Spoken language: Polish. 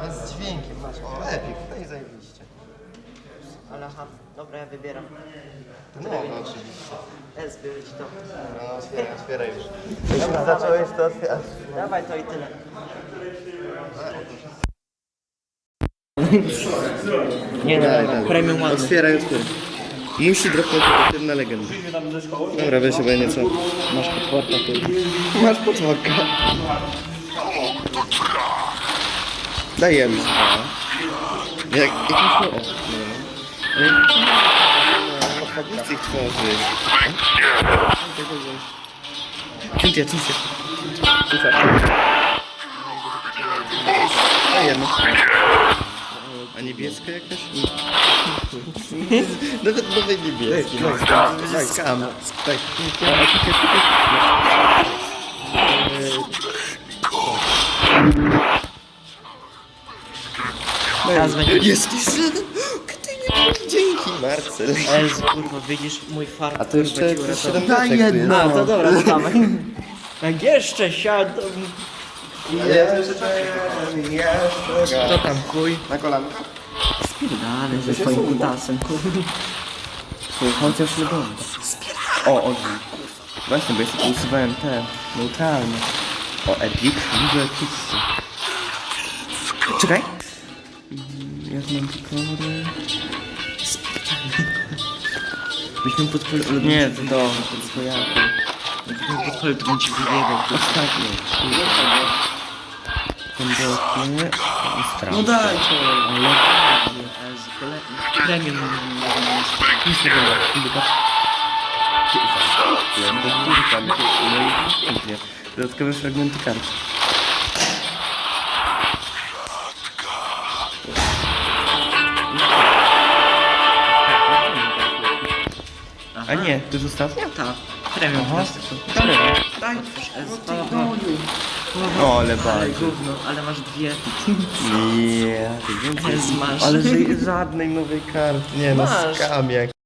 A z dźwiękiem masz. O, Epic, no i zajebiście. Ale aha, dobra, ja wybieram. No, no oczywiście. S, biorę ci to. No, otwieraj, otwieraj już. Dobra, zacząłeś to otwierać. Dawaj to i tyle. Nie no, dobra, daj. premium ładny. Otwieraj, otwieraj. Musi dropnąć na legendę. Dobra, weź chyba nieco. Masz potworka tu. Masz potworka. Dajemy. Jak, jak myślę, o, nie wiem. Nie chcę ich tworzyć. Cynthia, Cynthia. Dajemy. A niebieska jakaś? Nawet nowej niebieskiej. Skam. Tak. Teraz będzie Jesteś Dzięki Marcel. S, kurwa, widzisz mój fart. A to jeszcze kurwa, ci uratował. 7 beczek tu jest. No to dobra, to dawaj. Jak jeszcze siadą. Jeszcze. Co tam, chuj? Na kolanka? Spierdalaj ze swoim kutasem, kurwa. Chociaż wygląda. O, o, Właśnie, bo sobie usuwałem te neutralne. O, Epic. Widzę. Czekaj. Ja mam kolory. Byśmy podpalili... Nie, to do... To ja. Jakbym podpalił, to bym ci wyjebał. Ostatnio. Ten bloknie. No daj to. Ale... Premium. Nic nie było. No i pięknie. Dodatkowe fragmenty kart. A nie, to już ostatnia? Tak. Premium Aha. plastiku. Daj. Otwórz S. O, ale bardzo. Ale gówno, ale masz dwie. Nie, S masz. ale że żadnej nowej karty. Nie no, Masz. skam jak.